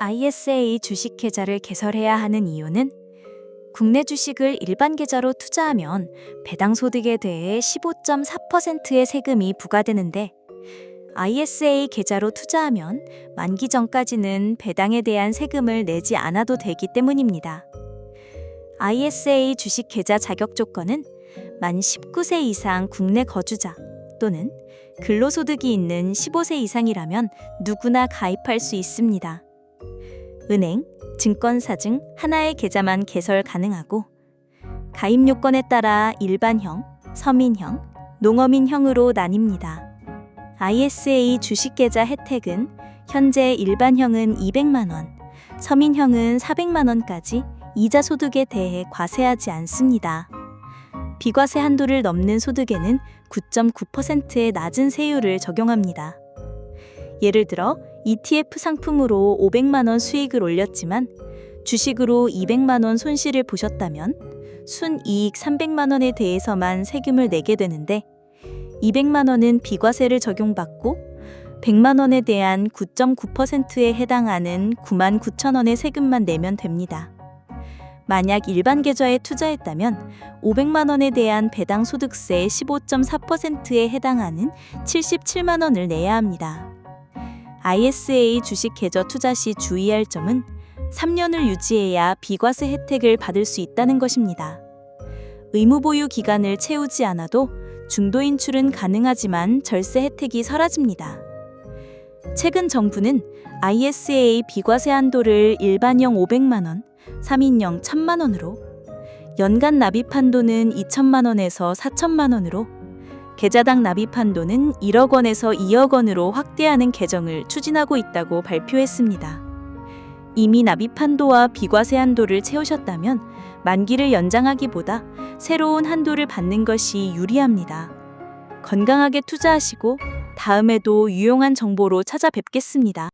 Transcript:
ISA 주식 계좌를 개설해야 하는 이유는 국내 주식을 일반 계좌로 투자하면 배당 소득에 대해 15.4%의 세금이 부과되는데 ISA 계좌로 투자하면 만기 전까지는 배당에 대한 세금을 내지 않아도 되기 때문입니다. ISA 주식 계좌 자격 조건은 만 19세 이상 국내 거주자 또는 근로소득이 있는 15세 이상이라면 누구나 가입할 수 있습니다. 은행, 증권사 등 하나의 계좌만 개설 가능하고 가입 요건에 따라 일반형, 서민형, 농어민형으로 나뉩니다. ISA 주식 계좌 혜택은 현재 일반형은 200만 원, 서민형은 400만 원까지 이자 소득에 대해 과세하지 않습니다. 비과세 한도를 넘는 소득에는 9.9%의 낮은 세율을 적용합니다. 예를 들어 ETF 상품으로 500만 원 수익을 올렸지만 주식으로 200만 원 손실을 보셨다면 순이익 300만 원에 대해서만 세금을 내게 되는데 200만 원은 비과세를 적용받고 100만 원에 대한 9.9%에 해당하는 9만 9천 원의 세금만 내면 됩니다. 만약 일반 계좌에 투자했다면 500만 원에 대한 배당 소득세 15.4%에 해당하는 77만 원을 내야 합니다. ISA 주식 계좌 투자 시 주의할 점은 3년을 유지해야 비과세 혜택을 받을 수 있다는 것입니다. 의무 보유 기간을 채우지 않아도 중도 인출은 가능하지만 절세 혜택이 사라집니다. 최근 정부는 ISA 비과세 한도를 일반형 500만 원, 3인형 1000만 원으로 연간 납입 한도는 2천만 원에서 4천만 원으로 계좌당 납입 한도는 1억 원에서 2억 원으로 확대하는 개정을 추진하고 있다고 발표했습니다. 이미 납입 한도와 비과세 한도를 채우셨다면 만기를 연장하기보다 새로운 한도를 받는 것이 유리합니다. 건강하게 투자하시고 다음에도 유용한 정보로 찾아뵙겠습니다.